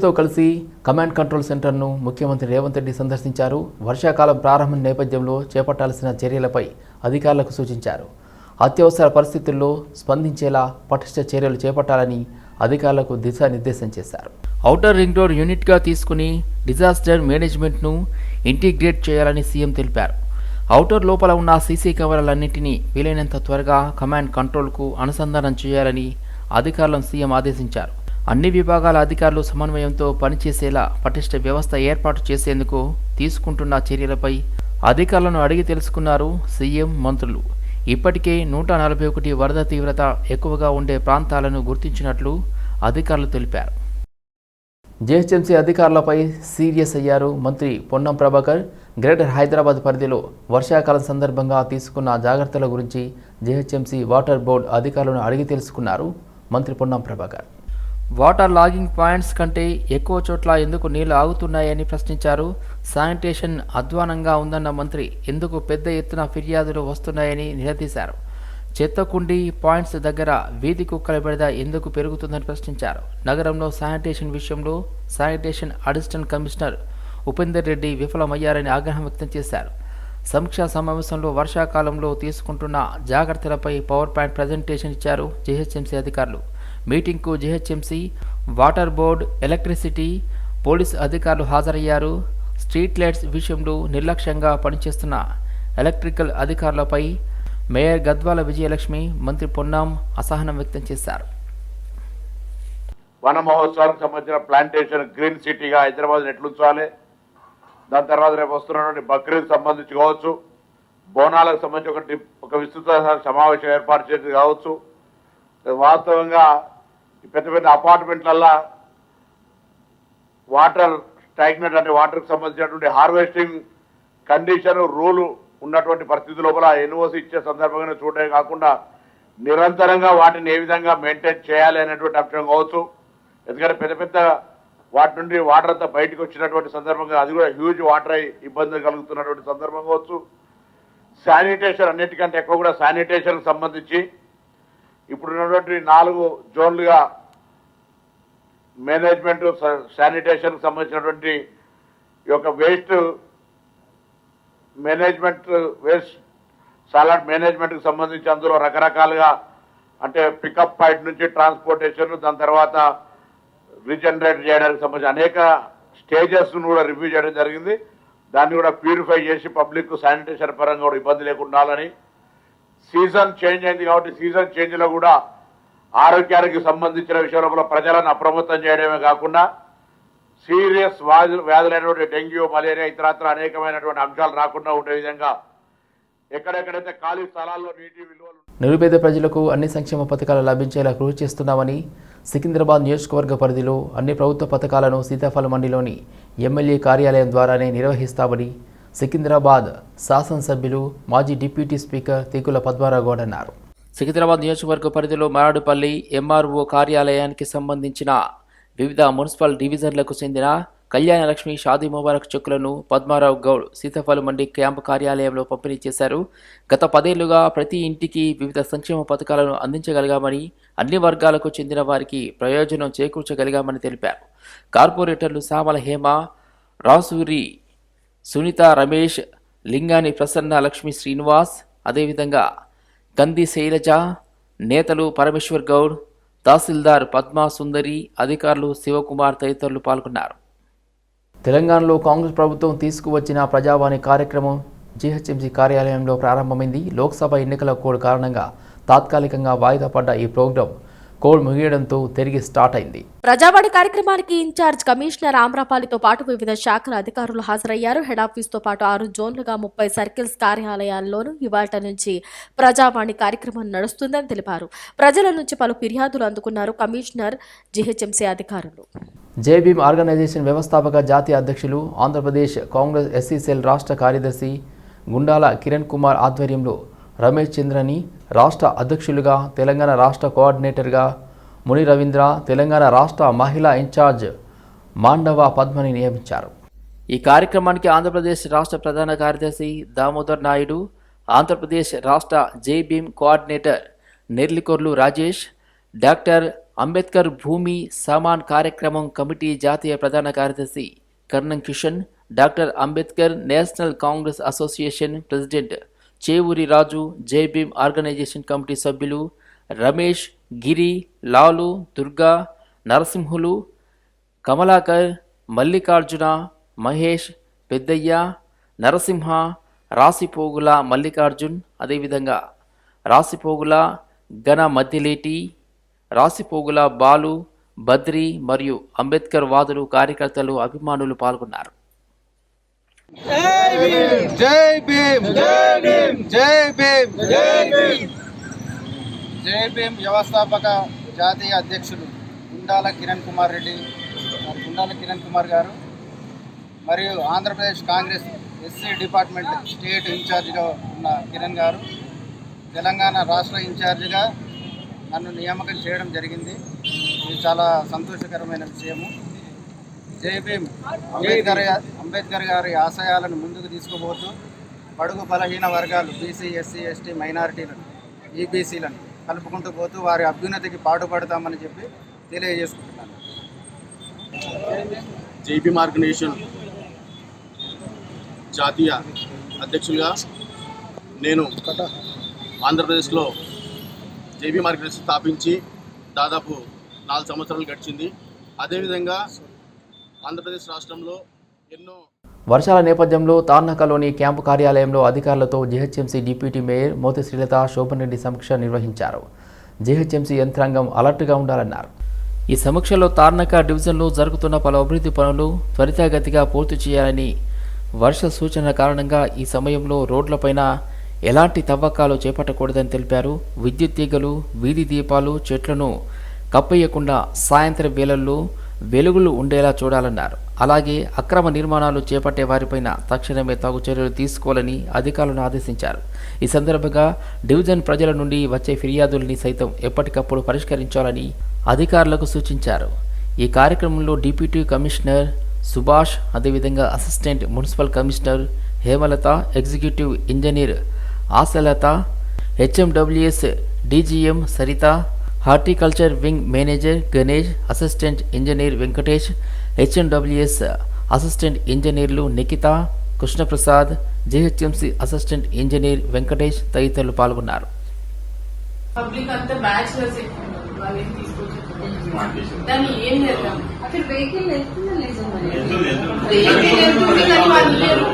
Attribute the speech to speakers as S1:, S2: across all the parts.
S1: తో కలిసి command control సెంటర్ను ముఖ్యమంత్రి రేవంత్ రెడ్డి సందర్శించారు. వర్షాకాలం ప్రారంభం నేపథ్యంలో చేపట్టాల్సిన చర్యలపై అధికారులకు సూచించారు. అత్యవసర పరిస్థితుల్లో స్పందించేలా పటిష్ట చర్యలు చేపట్టాలని అధికారులకు దిశానిర్దేశం చేశారు. ఔటర్ రింగ్ రోడ్ యూనిట్గా తీసుకుని డిజాస్టర్ మేనేజ్మెంట్ను ఇంటిగ్రేట్ చేయాలని సీఎం తెలిపారు. ఔటర్ లోపల ఉన్న సీసీ కెమెరాలన్నింటినీ వీలైనంత త్వరగా కమాండ్ కంట్రోల్కు అనుసంధానం చేయాలని అధికారులను సీఎం ఆదేశించారు. అన్ని విభాగాల అధికారులు సమన్వయంతో పనిచేసేలా పటిష్ట వ్యవస్థ ఏర్పాటు చేసేందుకు తీసుకుంటున్న చర్యలపై అధికారులను అడిగి తెలుసుకున్నారు సీఎం మంత్రులు. ఇప్పటికే నూట నలభై ఒకటి వరద తీవ్రత ఎక్కువగా ఉండే ప్రాంతాలను గుర్తించినట్లు అధికారులు తెలిపారు. జీహెచ్ఎంసీ అధికారులపై సీరియస్ అయ్యారు మంత్రి పొన్నం ప్రభాకర్. గ్రేటర్ హైదరాబాద్ పరిధిలో వర్షాకాలం సందర్భంగా తీసుకున్న జాగ్రత్తల గురించి జీహెచ్ఎంసీ వాటర్ బోర్డు అధికారులను అడిగి తెలుసుకున్నారు మంత్రి Ponnam Prabhakar. Water logging points కంటే ఎక్కువ చోట్ల ఎందుకు నీళ్ళు ఆగుతున్నాయని ప్రశ్నించారు. శానిటేషన్ అధ్వానంగా ఉందన్న మంత్రి ఎందుకు పెద్ద ఎత్తున ఫిర్యాదులు వస్తున్నాయని నిలదీశారు. చెత్త కుండి పాయింట్స్ దగ్గర వీధి కుక్కల బెడద ఎందుకు పెరుగుతుందని ప్రశ్నించారు. నగరంలో శానిటేషన్ విషయంలో sanitation assistant commissioner Upender Reddy విఫలమయ్యారని ఆగ్రహం వ్యక్తం చేశారు. సమీక్షా సమావేశంలో వర్షాకాలంలో తీసుకుంటున్న జాగ్రత్తలపై పవర్ పాయింట్ ప్రజెంటేషన్ ఇచ్చారు జీహెచ్ఎంసీ అధికారులు. మీటింగ్కు GHMC water board electricity police అధికారులు హాజరయ్యారు. స్ట్రీట్ లైట్స్ విషయంలో నిర్లక్ష్యంగా పనిచేస్తున్న ఎలక్ట్రికల్ అధికారులపై మేయర్ గద్వాల విజయలక్ష్మి మంత్రి పొన్నాం అసహనం వ్యక్తం చేశారు.
S2: వన మహోత్సవానికి సంబంధించిన ప్లాంటేషన్ గ్రీన్ సిటీగా హైదరాబాద్ ఎట్లుంచాలి దాని తర్వాత రేపు వస్తున్నటువంటి బక్రీద్ సంబంధించి కావచ్చు బోనాలకు సంబంధించి ఒక విస్తృత సమావేశం ఏర్పాటు చేసి కావచ్చు. వాస్తవంగా పెద్ద పెద్ద అపార్ట్మెంట్లల్లా వాటర్ స్టాగ్నెట్ అంటే వాటర్కి సంబంధించినటువంటి హార్వెస్టింగ్ కండిషన్ రూలు ఉన్నటువంటి పరిస్థితి లోపల ఎన్ఓసి ఇచ్చే సందర్భంగా చూడటమే కాకుండా నిరంతరంగా వాటిని ఏ విధంగా మెయింటైన్ చేయాలి అనేటువంటి అంశం కావచ్చు. ఎందుకంటే పెద్ద పెద్ద వాటి నుండి వాటర్ అంతా బయటకు వచ్చినటువంటి సందర్భంగా అది కూడా హ్యూజ్ వాటర్ అయి ఇబ్బందులు కలుగుతున్నటువంటి సందర్భం కావచ్చు. శానిటేషన్ అన్నిటికంటే ఎక్కువ కూడా శానిటేషన్కి సంబంధించి ఇప్పుడున్నటువంటి నాలుగు జోన్లుగా మేనేజ్మెంట్ శానిటేషన్కి సంబంధించినటువంటి ఈ యొక్క వేస్ట్ మేనేజ్మెంట్ వేస్ట్ సాలడ్ మేనేజ్మెంట్కి సంబంధించి అందులో రకరకాలుగా అంటే పికప్ పాయింట్ నుంచి ట్రాన్స్పోర్టేషన్ దాని తర్వాత రీజనరేట్ చేయడానికి సంబంధించి అనేక స్టేజెస్ను కూడా రివ్యూ చేయడం జరిగింది. దాన్ని కూడా ప్యూరిఫై చేసి పబ్లిక్ శానిటేషన్ పరంగా కూడా ఇబ్బంది లేకుండా ఉండాలని సీజన్ చేంజ్ అయింది కాబట్టి సీజన్ చేంజ్లో కూడా ఆరోగ్యానికి సంబంధించిన విషయంలో ప్రజలను అప్రమత్తం చేయడమే కాకుండా సీరియస్ వ్యాధులు వ్యాధులైనటువంటి డెంగ్యూ మలేరియా ఇతరత్ర అనేకమైనటువంటి అంశాలు రాకుండా ఉండే విధంగా ఎక్కడెక్కడైతే ఖాళీ స్థలాల్లో నీటి విలువలు
S1: నిరుపేద ప్రజలకు అన్ని సంక్షేమ పథకాలు లభించేలా కృషి చేస్తున్నామని సికింద్రాబాద్ నియోజకవర్గ పరిధిలో అన్ని ప్రభుత్వ పథకాలను సీతాఫల మండిలోని ఎమ్మెల్యే కార్యాలయం ద్వారానే నిర్వహిస్తామని సికింద్రాబాద్ శాసనసభ్యులు మాజీ డిప్యూటీ స్పీకర్ తీకుల పద్మారావు గౌడ్ అన్నారు. సికింద్రాబాద్ నియోజకవర్గ పరిధిలో మారాడుపల్లి ఎంఆర్ఓ కార్యాలయానికి సంబంధించిన వివిధ మున్సిపల్ డివిజన్లకు చెందిన కళ్యాణలక్ష్మి షాదీ ముబారక్ చెక్కులను పద్మారావు గౌడ్ సీతాఫల మండి క్యాంపు కార్యాలయంలో పంపిణీ చేశారు. గత పదేళ్ళుగా ప్రతి ఇంటికి వివిధ సంక్షేమ పథకాలను అందించగలిగామని అన్ని వర్గాలకు చెందిన వారికి ప్రయోజనం చేకూర్చగలిగామని తెలిపారు. కార్పొరేటర్లు సామల హేమ రాసూరి సునీత రమేష్ లింగాని ప్రసన్న లక్ష్మి శ్రీనివాస్ అదేవిధంగా గంది శైలజ నేతలు పరమేశ్వర్ గౌడ్ తహసీల్దార్ పద్మా సుందరి అధికారులు శివకుమార్ తదితరులు పాల్గొన్నారు. తెలంగాణలో కాంగ్రెస్ ప్రభుత్వం తీసుకువచ్చిన ప్రజావాణి కార్యక్రమం జీహెచ్ఎంసీ కార్యాలయంలో ప్రారంభమైంది. లోక్సభ ఎన్నికల కోడ్ కారణంగా తాత్కాలికంగా వాయిదా పడ్డ ఈ ప్రోగ్రాం కోడ్ ముగియడంతో తిరిగి స్టార్ట్ అయింది.
S3: ప్రజావాణి కార్యక్రమానికి ఇన్ఛార్జ్ కమిషనర్ ఆమ్రపాలితో పాటు వివిధ శాఖల అధికారులు హాజరయ్యారు. హెడ్ ఆఫీస్తో పాటు ఆరు జోన్లుగా ముప్పై సర్కిల్స్ కార్యాలయాల్లోనూ ఇవాళ నుంచి ప్రజావాణి కార్యక్రమం నడుస్తుందని తెలిపారు. ప్రజల నుంచి పలు ఫిర్యాదులు అందుకున్నారు కమిషనర్ జీహెచ్ఎంసీ అధికారులు.
S1: జేబీఎం ఆర్గనైజేషన్ వ్యవస్థాపక జాతీయ అధ్యక్షులు ఆంధ్రప్రదేశ్ కాంగ్రెస్ ఎస్సీ సెల్ రాష్ట్ర కార్యదర్శి గుండాల కిరణ్ కుమార్ ఆధ్వర్యంలో రమేష్ చంద్రని రాష్ట్ర అధ్యక్షులుగా తెలంగాణ రాష్ట్ర కోఆర్డినేటర్గా ముని రవీంద్ర తెలంగాణ రాష్ట్ర మహిళా ఇన్ఛార్జ్ మాండవ పద్మని నియమించారు. ఈ కార్యక్రమానికి ఆంధ్రప్రదేశ్ రాష్ట్ర ప్రధాన కార్యదర్శి దామోదర్ నాయుడు ఆంధ్రప్రదేశ్ రాష్ట్ర JBM coordinator Nerlikorlu Rajesh doctor Ambedkar భూమి సమాన్ కార్యక్రమం కమిటీ జాతీయ ప్రధాన కార్యదర్శి Karnam Kishan doctor Ambedkar national congress association president Chevuri Raju Jai organisation committee సభ్యులు రమేష్ గిరి లాలు దుర్గా నరసింహులు కమలాకర్ మల్లికార్జున మహేష్ పెద్దయ్య నరసింహ రాసిపోగుల మల్లికార్జున్ అదేవిధంగా రాసిపోగుల గణ మధ్యలేటి రాసిపోగుల బాలు బద్రి మరియు అంబేద్కర్ వాదులు కార్యకర్తలు అభిమానులు పాల్గొన్నారు.
S4: జై భీమ్. జై భీమ్. జై భీమ్. జై భీమ్. జై భీమ్. వ్యవస్థాపక జాతీయ అధ్యక్షులు గుండాల కిరణ్ కుమార్ రెడ్డి గుండాల కిరణ్ కుమార్ గారు మరియు Andhra Pradesh Congress SC department state ఇన్ఛార్జిగా ఉన్న కిరణ్ గారు. తెలంగాణ రాష్ట్ర ఇన్ఛార్జిగా నన్ను నియామకం చేయడం జరిగింది. ఇది చాలా సంతోషకరమైన విషయము. జై భీమ్. అంబేద్కర్ అంబేద్కర్ గారి ఆశయాలను ముందుకు తీసుకుపోతూ బడుగు బలహీన వర్గాలు బీసీ ఎస్సీ ఎస్టీ మైనారిటీలను ఈబీసీలను కలుపుకుంటూ పోతూ వారి అభ్యున్నతికి పాటుపడతామని చెప్పి తెలియజేసుకుంటున్నాను.
S5: జేపీ మార్గనేషన్ జాతీయ అధ్యక్షులుగా నేను ఆంధ్రప్రదేశ్లో జేపీ మార్గనేషన్ స్థాపించి దాదాపు నాలుగు సంవత్సరాలు గడిచింది. అదేవిధంగా ఆంధ్రప్రదేశ్ రాష్ట్రంలో ఎన్నో
S1: వర్షాల నేపథ్యంలో తార్నకలోని క్యాంపు కార్యాలయంలో అధికారులతో GHMC deputy mayor Moti Srilatha Shobhan Reddy సమీక్ష నిర్వహించారు. జీహెచ్ఎంసీ యంత్రాంగం అలర్ట్గా ఉండాలన్నారు. ఈ సమీక్షలో తార్నక డివిజన్లో జరుగుతున్న పలు అభివృద్ధి పనులు త్వరితగతిగా పూర్తి చేయాలని వర్ష సూచన కారణంగా ఈ సమయంలో రోడ్లపైన ఎలాంటి తవ్వకాలు చేపట్టకూడదని తెలిపారు. విద్యుత్ తీగలు వీధి దీపాలు చెట్లను కప్పేయకుండా సాయంత్రం వేళల్లో వెలుగులు ఉండేలా చూడాలన్నారు. అలాగే అక్రమ నిర్మాణాలు చేపట్టే వారిపైన తక్షణమే తగు చర్యలు తీసుకోవాలని అధికారులను ఆదేశించారు. ఈ సందర్భంగా డివిజన్ ప్రజల నుండి వచ్చే ఫిర్యాదుల్ని సైతం ఎప్పటికప్పుడు పరిష్కరించాలని అధికారులకు సూచించారు. ఈ కార్యక్రమంలో డిప్యూటీ కమిషనర్ సుభాష్ అదేవిధంగా assistant municipal commissioner Hemalatha executive engineer Ashalatha HMWS DGM Saritha horticulture wing manager Ganesh assistant engineer Venkatesh HMWS assistant ఇంజనీర్లు Nikhita Krishna Prasad GHMC assistant engineer Venkatesh తదితరులు పాల్గొన్నారు.
S6: పబ్లిక్ అంతా బ్యాచులర్స్ ఎక్కువ ఉన్నారు. వాళ్ళేం తీసుకొచ్చారు? దాన్ని ఏం చేద్దాం?
S7: అక్కడ వెహికల్ వెళ్తుందా లేదా మరి?
S6: వెహికల్ వెళ్తుంది. కానీ వాళ్ళు లేరు.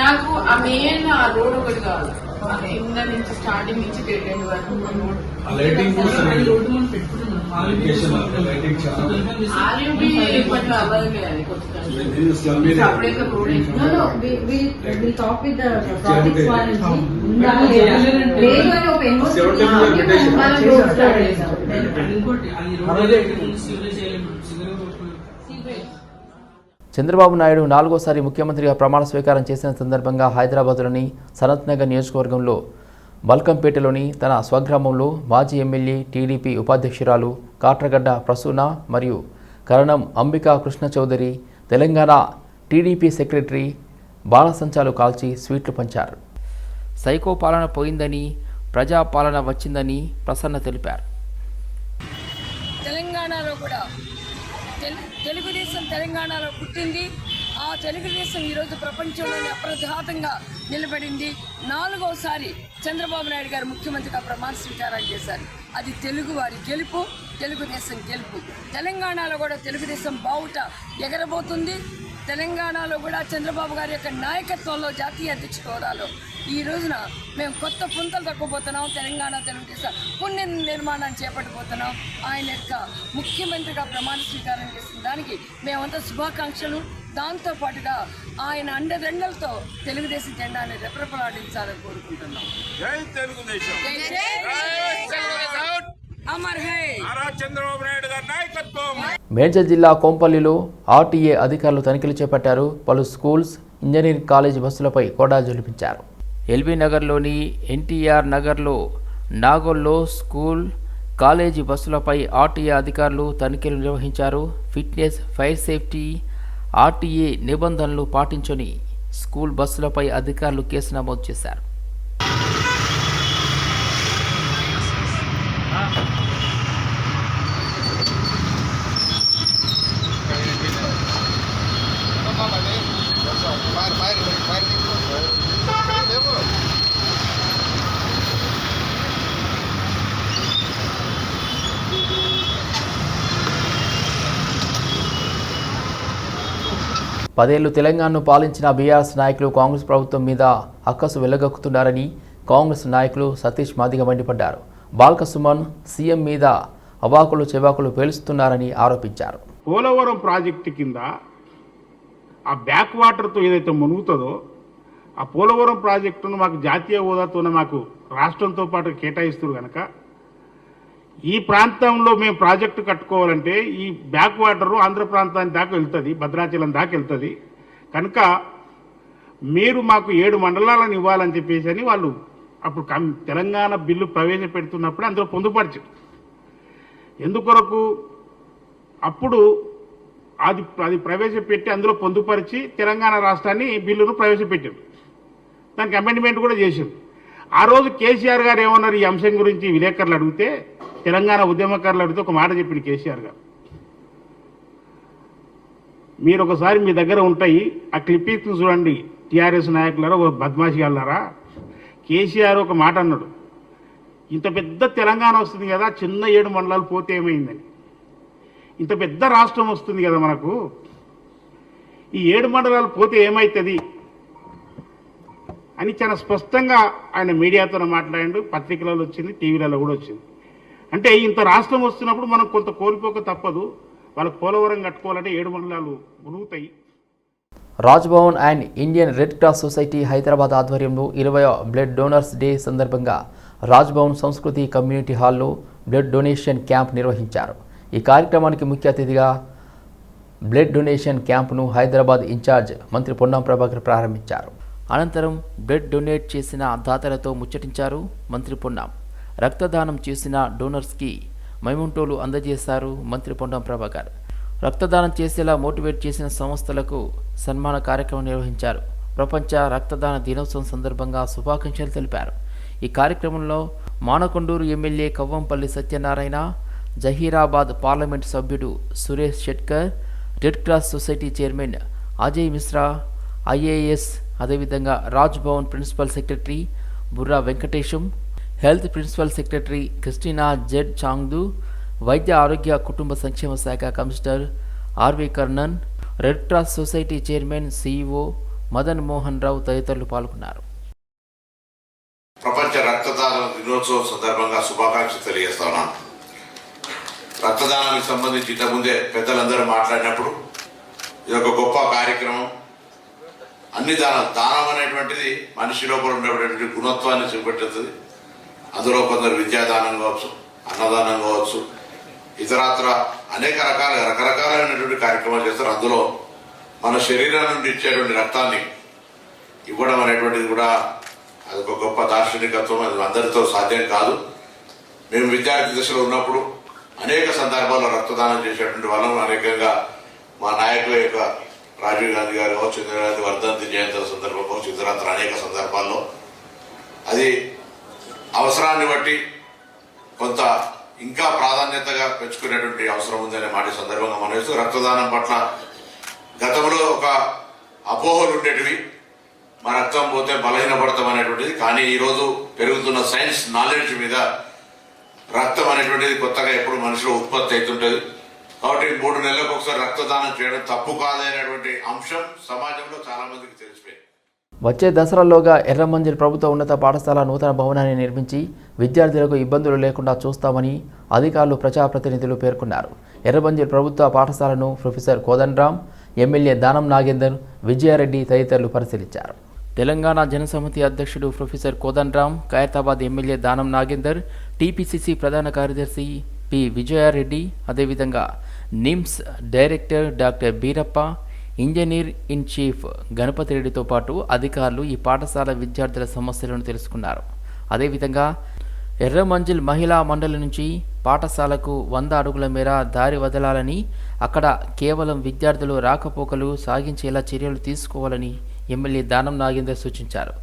S6: నాకు ఆ మెయిన్ ఆ రోడ్ ఒకటి కావాలి. కింద నుంచి స్టార్టింగ్ నుంచి డెడ్ ఎండ్ వరకు ఉన్న
S1: చంద్రబాబు నాయుడు నాలుగోసారి ముఖ్యమంత్రిగా ప్రమాణ స్వీకారం చేసిన సందర్భంగా హైదరాబాద్లోని సనత్ నగర్ నియోజకవర్గంలో బల్కంపేటలోని తన స్వగ్రామంలో మాజీ ఎమ్మెల్యే టీడీపీ ఉపాధ్యక్షురాలు కాట్రగడ్డ ప్రసూన మరియు కరణం అంబికా కృష్ణ చౌదరి తెలంగాణ టీడీపీ సెక్రటరీ బాణసంచాలు కాల్చి స్వీట్లు పంచారు. సైకో పాలన పోయిందని ప్రజాపాలన వచ్చిందని ప్రసన్న తెలిపారు.
S8: తెలంగాణలో కూడా తెలుగుదేశం తెలంగాణలో పుట్టింది. ఆ తెలుగుదేశం ఈరోజు ప్రపంచంలోనే అప్రఘాతంగా నిలబడింది. నాలుగోసారి చంద్రబాబు నాయుడు గారు ముఖ్యమంత్రిగా ప్రమాణ స్వీకారం చేశారు. అది తెలుగు వారి గెలుపు తెలుగుదేశం గెలుపు. తెలంగాణలో కూడా తెలుగుదేశం బావుట ఎగరబోతుంది. తెలంగాణలో కూడా చంద్రబాబు గారి యొక్క నాయకత్వంలో జాతీయ అధ్యక్ష హోదాలో ఈ రోజున మేము కొత్త పుంతలు తక్కువబోతున్నాం తెలంగాణ తెలుగుదేశం పుణ్య నిర్మాణాన్ని చేపట్టబోతున్నాం. ఆయన యొక్క ముఖ్యమంత్రిగా ప్రమాణ స్వీకారం చేసిన దానికి మేమంతా శుభాకాంక్షలు. దాంతో పాటుగా ఆయన అండదండలతో తెలుగుదేశం జెండాని రెపరెపలాడించాలని కోరుకుంటున్నాం.
S9: జై తెలుగుదేశం.
S1: మేడ్చల్ జిల్లా కోంపల్లిలో ఆర్టీఏ అధికారులు తనిఖీలు చేపట్టారు. పలు స్కూల్స్ ఇంజనీరింగ్ కాలేజ్ బస్సులపై కోడా జలిపించారు. ఎల్బీ నగర్లోని ఎన్టీఆర్ నగర్లో నాగోల్లో స్కూల్ కాలేజీ బస్సులపై ఆర్టీఏ అధికారులు తనిఖీలు నిర్వహించారు. ఫిట్నెస్ ఫైర్ సేఫ్టీ ఆర్టీఏ నిబంధనలు పాటించని స్కూల్ బస్సులపై అధికారులు కేసు నమోదు చేశారు. పదేళ్ళు తెలంగాణను పాలించిన బీఆర్ఎస్ నాయకులు కాంగ్రెస్ ప్రభుత్వం మీద అక్కసు వెలగక్కుతున్నారని కాంగ్రెస్ నాయకులు సతీష్ మాదిగ మండిపడ్డారు. బాల్క సుమన్ సీఎం మీద అవాకులు చెవాకులు పేలుస్తున్నారని ఆరోపించారు.
S10: పోలవరం ప్రాజెక్టు కింద ఆ బ్యాక్ వాటర్తో ఏదైతే మునుగుతుందో ఆ పోలవరం ప్రాజెక్టును మాకు జాతీయ హోదాతోనే మాకు రాష్ట్రంతో పాటు కేటాయిస్తారు కనుక ఈ ప్రాంతంలో మేము ప్రాజెక్టు కట్టుకోవాలంటే ఈ బ్యాక్ వాటర్ ఆంధ్ర ప్రాంతానికి దాకా వెళ్తుంది భద్రాచలం దాకా వెళ్తుంది. కనుక మీరు మాకు ఏడు మండలాలను ఇవ్వాలని చెప్పేసి అని వాళ్ళు అప్పుడు కం- తెలంగాణ బిల్లు ప్రవేశపెడుతున్నప్పుడు అందులో పొందుపరచు ఎందుకొరకు? అప్పుడు అది అది ప్రవేశపెట్టి అందులో పొందుపరిచి తెలంగాణ రాష్ట్రాన్ని బిల్లును ప్రవేశపెట్టారు. దానికి అమెండ్మెంట్ కూడా చేశారు. ఆ రోజు కేసీఆర్ గారు ఏమన్నారు ఈ అంశం గురించి విలేకరులు అడిగితే తెలంగాణ ఉద్యమకారులు అడిగితే ఒక మాట చెప్పింది కేసీఆర్ గారు. మీరు ఒకసారి మీ దగ్గర ఉంటాయి ఆ క్లిప్పింగ్స్ చూడండి టీఆర్ఎస్ నాయకులారా ఒక బద్మాషి వెళ్ళారా కేసీఆర్ ఒక మాట అన్నాడు. ఇంత పెద్ద తెలంగాణ వస్తుంది కదా చిన్న ఏడు మండలాలు పోతే ఏమైందని. ఇంత పెద్ద రాష్ట్రం వస్తుంది కదా మనకు. ఈ ఏడు మండలాలు పోతే ఏమవుతుంది అని చాలా స్పష్టంగా ఆయన మీడియాతో మాట్లాడిండు. పత్రికలలో వచ్చింది టీవీలలో కూడా వచ్చింది. అంటే ఇంత రాష్ట్రం వస్తున్నప్పుడు మనం కొంత కోల్పోక తప్పదు. వాళ్ళకి పోలవరం కట్టుకోవాలంటే ఏడు మండలాలు మునుగుతాయి.
S1: Raj Bhavan and Indian red cross society Hyderabad ఆధ్వర్యంలో ఇరవై బ్లడ్ డోనర్స్ డే సందర్భంగా రాజ్భవన్ సంస్కృతి కమ్యూనిటీ హాల్లో బ్లడ్ డొనేషన్ క్యాంప్ నిర్వహించారు. ఈ కార్యక్రమానికి ముఖ్య అతిథిగా బ్లడ్ డొనేషన్ క్యాంపును హైదరాబాద్ ఇన్ఛార్జ్ మంత్రి పొన్నం ప్రభాకర్ ప్రారంభించారు. అనంతరం బ్లడ్ డొనేట్ చేసిన దాతలతో ముచ్చటించారు మంత్రి పొన్నం. రక్తదానం చేసిన డోనర్స్కి మైముంటోలు అందజేశారు మంత్రి పొండం ప్రభాకర్. రక్తదానం చేసేలా మోటివేట్ చేసిన సంస్థలకు సన్మాన కార్యక్రమం నిర్వహించారు. ప్రపంచ రక్తదాన దినోత్సవం సందర్భంగా శుభాకాంక్షలు తెలిపారు. ఈ కార్యక్రమంలో మానకొండూరు ఎమ్మెల్యే కవ్వంపల్లి సత్యనారాయణ జహీరాబాద్ పార్లమెంట్ సభ్యుడు Suresh Shetkar red cross society chairman Ajay Mishra IAS అదేవిధంగా Raj Bhavan principal secretary Burra Venkatesham health principal secretary Christina Z Chongthu వైద్య ఆరోగ్య కుటుంబ సంక్షేమ శాఖ commissioner RV Karnan red cross society chairman CEO Madan Mohan Rao తదితరులు పాల్గొన్నారు.
S11: ప్రపంచ రక్తదాన దినోత్సవం సందర్భంగా శుభాకాంక్షలు తెలియజేస్తున్నాను రక్తదానానికి సంబంధించి ఇంతకుముందే పెద్దలందరూ మాట్లాడినప్పుడు ఇది ఒక గొప్ప కార్యక్రమం. అన్ని దానాలు దానం అనేటువంటిది మనిషి లోపల ఉండేటువంటి గుణత్వాన్ని చూపెట్టుతుంది అందులో కొందరు విద్యాదానం కావచ్చు అన్నదానం కావచ్చు ఇతరత్ర అనేక రకాల రకరకాలైనటువంటి కార్యక్రమాలు చేస్తారు. అందులో మన శరీరం నుండి ఇచ్చేటువంటి రక్తాన్ని ఇవ్వడం అనేటువంటిది కూడా అది ఒక గొప్ప దార్శనికత్వం. అది అందరితో సాధ్యం కాదు. మేము విద్యార్థి దశలో ఉన్నప్పుడు అనేక సందర్భాల్లో రక్తదానం చేసేటువంటి వాళ్ళం. అనేకంగా మా నాయకుల యొక్క రాజీవ్ గాంధీ గారు కావచ్చు ఇందిరాగాంధీ వర్ధంతి జయంతి సందర్భం కావచ్చు ఇతరత్ర అనేక సందర్భాల్లో. అది అవసరాన్ని బట్టి కొంత ఇంకా ప్రాధాన్యతగా పెంచుకునేటువంటి అవసరం ఉందనే మాట సందర్భంగా మనం వేస్తూ రక్తదానం పట్ల గతంలో ఒక అపోహలు ఉండేటివి. మా రక్తం పోతే బలహీనపడతాం అనేటువంటిది. కానీ ఈరోజు పెరుగుతున్న సైన్స్ నాలెడ్జ్ మీద రక్తం అనేటువంటిది కొత్తగా ఎప్పుడు మనిషిలో ఉత్పత్తి అవుతుంటుంది. కాబట్టి మూడు నెలలకు ఒకసారి రక్తదానం చేయడం తప్పు కాదనేటువంటి అంశం సమాజంలో చాలా మందికి తెలిసిపోయింది.
S1: వచ్చే దసరాలోగా ఎర్రమంజిల్ ప్రభుత్వ ఉన్నత పాఠశాల నూతన భవనాన్ని నిర్మించి విద్యార్థులకు ఇబ్బందులు లేకుండా చూస్తామని అధికారులు ప్రజాప్రతినిధులు పేర్కొన్నారు. ఎర్రమంజిల్ ప్రభుత్వ పాఠశాలను ప్రొఫెసర్ కోదండరామ్ ఎమ్మెల్యే దానం నాగేందర్ విజయారెడ్డి తదితరులు పరిశీలించారు. తెలంగాణ జనసమితి అధ్యక్షుడు professor Kodandaram Khairatabad MLA Danam Nagender TPCC ప్రధాన కార్యదర్శి పి విజయారెడ్డి అదేవిధంగా NIMS director doctor Beerappa engineer in chief Ganapathi రెడ్డితో పాటు అధికారులు ఈ పాఠశాల విద్యార్థుల సమస్యలను తెలుసుకున్నారు. అదేవిధంగా ఎర్రమంజిల్ మహిళా మండలి నుంచి పాఠశాలకు వంద అడుగుల మేర దారి వదలాలని అక్కడ కేవలం విద్యార్థులు రాకపోకలు సాగించేలా చర్యలు తీసుకోవాలని ఎమ్మెల్యే దానం నాగేందర్ సూచించారు.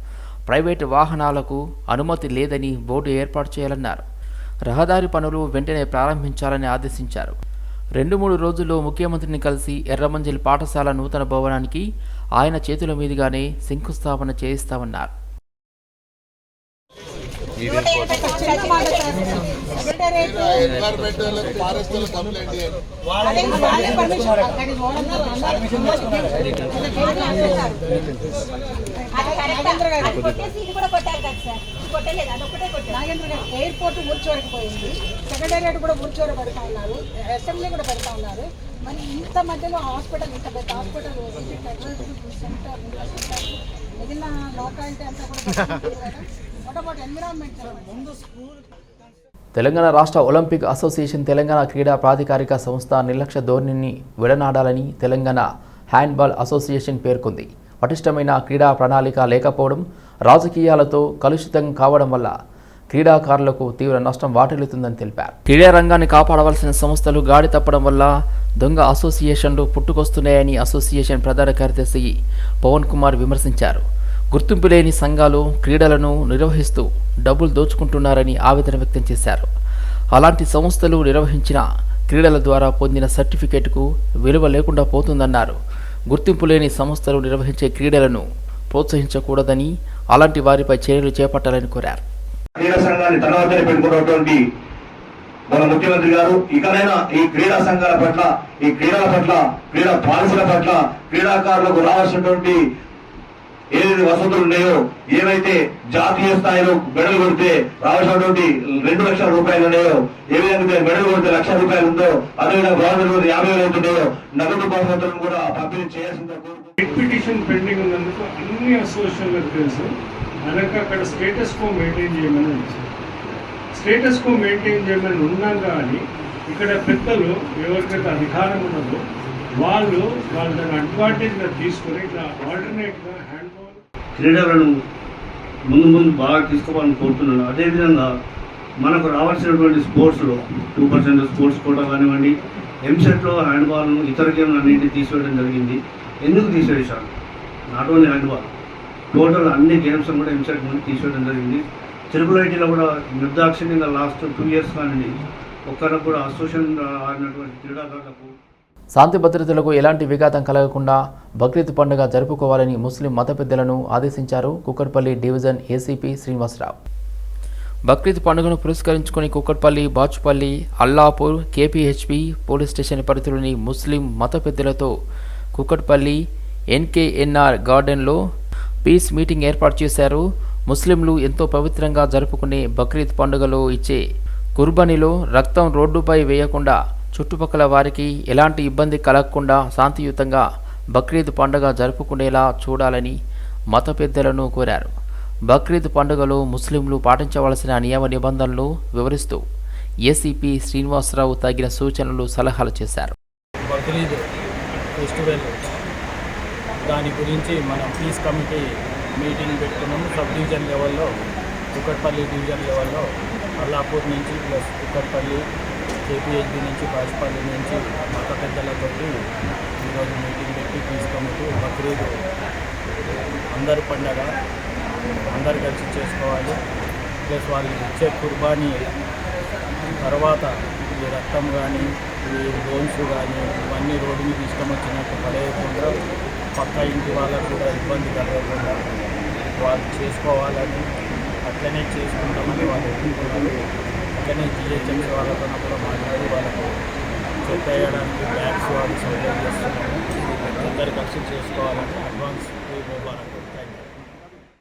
S1: ప్రైవేటు వాహనాలకు అనుమతి లేదని బోర్డు ఏర్పాటు చేయాలన్నారు. రహదారి పనులు వెంటనే ప్రారంభించాలని ఆదేశించారు. రెండు మూడు రోజుల్లో ముఖ్యమంత్రిని కలిసి ఎర్రమంజిల్ పాఠశాల నూతన భవనానికి ఆయన చేతుల మీదుగానే శంకుస్థాపన చేయిస్తామన్నారు.
S7: ఎయిర్పోర్ట్ ఊర్చోరకు పోయింది. సెక్రటేరియట్ కూడా ఊర్చోర పెడతా ఉన్నారు. అసెంబ్లీ కూడా పెడతా ఉన్నారు. మరి ఇంత మధ్యలో హాస్పిటల్ ఇంత పెద్ద హాస్పిటల్ సెంటర్ మిగిలిన లోకాలిటీ అంతా కూడా ఎన్విరాన్మెంట్ ముందు స్కూల్
S1: తెలంగాణ రాష్ట్ర ఒలింపిక్ అసోసియేషన్ తెలంగాణ క్రీడా ప్రాధికారిక సంస్థ నిర్లక్ష్య ధోరణిని విడనాడాలని తెలంగాణ హ్యాండ్బాల్ అసోసియేషన్ పేర్కొంది. పటిష్టమైన క్రీడా ప్రణాళిక లేకపోవడం రాజకీయాలతో కలుషితం కావడం వల్ల క్రీడాకారులకు తీవ్ర నష్టం వాటిల్లుతుందని తెలిపారు. క్రీడా రంగాన్ని కాపాడవలసిన సంస్థలు గాడి తప్పడం వల్ల దొంగ అసోసియేషన్లు పుట్టుకొస్తున్నాయని అసోసియేషన్ ప్రధాన కార్యదర్శి పవన్ కుమార్ విమర్శించారు. గుర్తింపు లేని సంఘాలు క్రీడలను నిర్వహిస్తూ డబ్బులు దోచుకుంటున్నారని ఆవేదన వ్యక్తం చేశారు. అలాంటి సంస్థలు నిర్వహించిన క్రీడల ద్వారా పొందిన సర్టిఫికేట్కు విలువ లేకుండా పోతుందన్నారు. గుర్తింపు లేని సంస్థలు నిర్వహించే క్రీడలను ప్రోత్సహించకూడదని అలాంటి వారిపై చర్యలు చేపట్టాలని కోరారు.
S12: క్రీడా సంఘాన్ని తన పెట్టుకున్నటువంటి మన ముఖ్యమంత్రి గారు ఇకనైనా ఈ క్రీడా సంఘాల పట్ల ఈ క్రీడల పట్ల క్రీడా పాలసీల పట్ల క్రీడాకారులకు రావాల్సినటువంటి ఏదైతే వసతులు ఉన్నాయో ఏవైతే జాతీయ స్థాయిలో మెడల్ కొడితే రావాల్సినటువంటి రెండు లక్షల రూపాయలు ఉన్నాయో ఏ విధంగా మెడల్ కొడితే లక్ష రూపాయలు ఉందో అదేవిధంగా గవర్నమెంట్ యాభై వేలు అవుతున్నాయో నగదు బహుమతులను కూడా పంపిణీ చేయాల్సిందిగా కోరుకుంటున్నాను.
S10: రిట్ పిటిషన్ పెండింగ్ ఉన్నందుకు అన్ని అసోసియేషన్లకు తెలుసు మనకు అక్కడ స్టేటస్ కో మెయింటైన్ చేయమని తెలుసు స్టేటస్ కో మెయింటైన్ చేయమని ఉన్నాం కానీ ఇక్కడ పెద్దలు ఎవరికైతే అధికారం ఉన్నదో వాళ్ళు వాళ్ళ దాన్ని అడ్వాంటేజ్గా తీసుకొని ఇట్లా ఆల్టర్నేట్గా
S12: క్రీడలను ముందు ముందు బాగా తీసుకోవాలని కోరుతున్నాను. అదేవిధంగా మనకు రావాల్సినటువంటి స్పోర్ట్స్లో టూ పర్సెంట్ స్పోర్ట్స్ కోటా కానివ్వండి ఎంసెట్లో హ్యాండ్బాల్ను ఇతర గేమ్లు అన్నింటినీ తీసివేయడం జరిగింది. ఎందుకు తీసివేశారు? నాట్ ఓన్లీ హ్యాండ్బాల్ టోటల్ అన్ని గేమ్స్ కూడా ఎంసెట్ నుండి తీసివేయడం జరిగింది. త్రిపుల్ ఐటీలో కూడా నిర్దాక్షిణ్యంగా లాస్ట్ టూ ఇయర్స్ కానివ్వండి ఒక్కరికి కూడా అసోసియేషన్ ఆడినటువంటి క్రీడాకారులకు
S1: శాంతి భద్రతలకు ఎలాంటి విఘాతం కలగకుండా బక్రీద్ పండుగ జరుపుకోవాలని ముస్లిం మత పెద్దలను ఆదేశించారు కుక్కట్పల్లి డివిజన్ ఏసీపీ శ్రీనివాసరావు. బక్రీద్ పండుగను పురస్కరించుకుని Kukatpally Bachupally Allapur KPHB police station పరిధిలోని ముస్లిం మత పెద్దలతో కుక్కట్పల్లి ఎన్కేఎన్ఆర్ గార్డెన్లో పీస్ మీటింగ్ ఏర్పాటు చేశారు. ముస్లింలు ఎంతో పవిత్రంగా జరుపుకునే బక్రీద్ పండుగలో ఇచ్చే కుర్బనీలో రక్తం రోడ్డుపై వేయకుండా చుట్టుపక్కల వారికి ఎలాంటి ఇబ్బంది కలగకుండా శాంతియుతంగా బక్రీద్ పండుగ జరుపుకునేలా చూడాలని మత పెద్దలను కోరారు. బక్రీద్ పండుగలో ముస్లింలు పాటించవలసిన నియమ నిబంధనలు వివరిస్తూ ఏసీపీ శ్రీనివాసరావు తగిన సూచనలు సలహాలు చేశారు.
S13: బక్రీద్ ఫెస్టివల్ దాని గురించి మనం పీస్ కమిటీ మీటింగ్ పెట్టుకున్నాము సబ్ డివిజన్ లెవెల్లో కుక్కట్పల్లి డివిజన్ లెవెల్లో అల్లాపూర్ నుంచి ప్లస్ కుక్కట్పల్లి కేపీహెచ్బి నుంచి బాజ్పల్లి నుంచి మత పెద్దలతో ఈరోజు మీటింగ్ పెట్టి తీసుకుంటూ కమిటీ బక్రీద్ అందరి పండగ అందరు కలిసి చేసుకోవాలి. ప్లస్ వాళ్ళు ఇచ్చే కుర్బానీ తర్వాత ఈ రక్తం కానీ ఈ బోన్స్ కానీ ఇవన్నీ రోడ్డు మీద వచ్చినట్టు పడేయకుండా పక్క ఇంటి వాళ్ళకు కూడా ఇబ్బంది కలగకుండా వాళ్ళు చేసుకోవాలని అట్లనే చేసుకుంటామని వాళ్ళు ఒప్పుకున్నారు అట్లనే జిహెచ్ఎంసీ వాళ్ళతో కూడా మాట్లాడి వాళ్ళకు చెక్ వేయడానికి బ్యాగ్స్ వాళ్ళు సౌకర్యం చేస్తున్నాము అందరు కలిసి చేసుకోవాలని అడ్వాన్స్